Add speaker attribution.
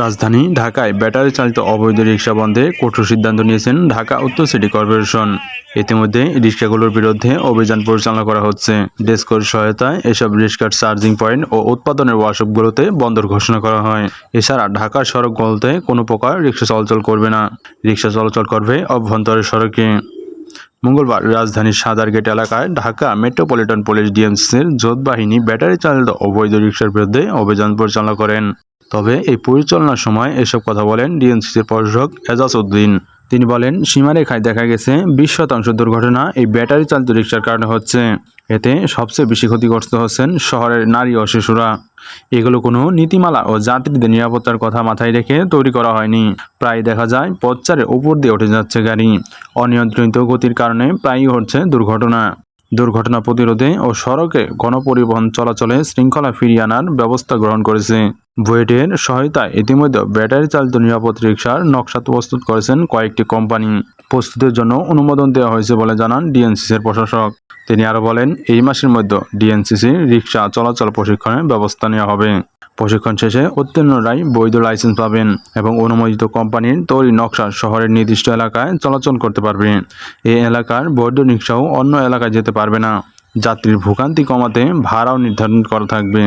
Speaker 1: রাজধানী ঢাকায় ব্যাটারি চালিত অবৈধ রিক্সা বন্ধে কঠোর সিদ্ধান্ত নিয়েছেন ঢাকা উত্তর সিটি কর্পোরেশন। ইতিমধ্যে রিক্সাগুলোর বিরুদ্ধে অভিযান পরিচালনা করা হচ্ছে। ডেস্কোর সহায়তায় এসব রিক্সার চার্জিং পয়েন্ট ও উৎপাদনের ওয়ার্কশপগুলোতে বন্দর ঘোষণা করা হয়। এছাড়া ঢাকার সড়কগুলোতে কোনো প্রকার রিক্সা চলাচল করবে না। রিক্সা চলাচল করবে অভ্যন্তরের সড়কে। মঙ্গলবার রাজধানীর সাদারগেট এলাকায় ঢাকা মেট্রোপলিটন পুলিশ ডিএমসির জোট বাহিনী ব্যাটারি চালিত অবৈধ রিক্সার বিরুদ্ধে অভিযান পরিচালনা করেন। তবে এই পরিচালনার সময় এসব কথা বলেন ডিএনসিসির প্রশাসক এজাজ উদ্দিন। তিনি বলেন, সীমারেখায় দেখা গেছে বিশ শতাংশ দুর্ঘটনা এই ব্যাটারি চালিত রিক্সার কারণে হচ্ছে। এতে সবচেয়ে বেশি ক্ষতিগ্রস্ত হচ্ছেন শহরের নারী ও শিশুরা। এগুলো কোনো নীতিমালা ও যাত্রীদের নিরাপত্তার কথা মাথায় রেখে তৈরি করা হয়নি। প্রায় দেখা যায়, পথচারের উপর দিয়ে উঠে যাচ্ছে গাড়ি। অনিয়ন্ত্রিত গতির কারণে প্রায়ই হচ্ছে দুর্ঘটনা। দুর্ঘটনা প্রতিরোধে ও সড়কে গণপরিবহন চলাচলে শৃঙ্খলা ফিরিয়ে আনার ব্যবস্থা গ্রহণ করেছে। বুয়েটের সহায়তায় ইতিমধ্যে ব্যাটারি চালিত নিরাপদ রিক্সার নকশা প্রস্তুত করেছেন কয়েকটি কোম্পানি। প্রস্তুতের জন্য অনুমোদন দেওয়া হয়েছে বলে জানান ডিএনসিসির প্রশাসক। তিনি আরও বলেন, এই মাসের মধ্যে ডিএনসিসি রিক্সা চলাচল প্রশিক্ষণের ব্যবস্থা নেওয়া হবে। প্রশিক্ষণ শেষে উত্তীর্ণরাই বৈধ লাইসেন্স পাবেন এবং অনুমোদিত কোম্পানির তৈরি নকশা শহরের নির্দিষ্ট এলাকায় চলাচল করতে পারবে। এই এলাকার বৈধ রিক্সাও অন্য এলাকায় যেতে পারবে না। যাত্রীর ভোগান্তি কমাতে ভাড়াও নির্ধারণ করা থাকবে।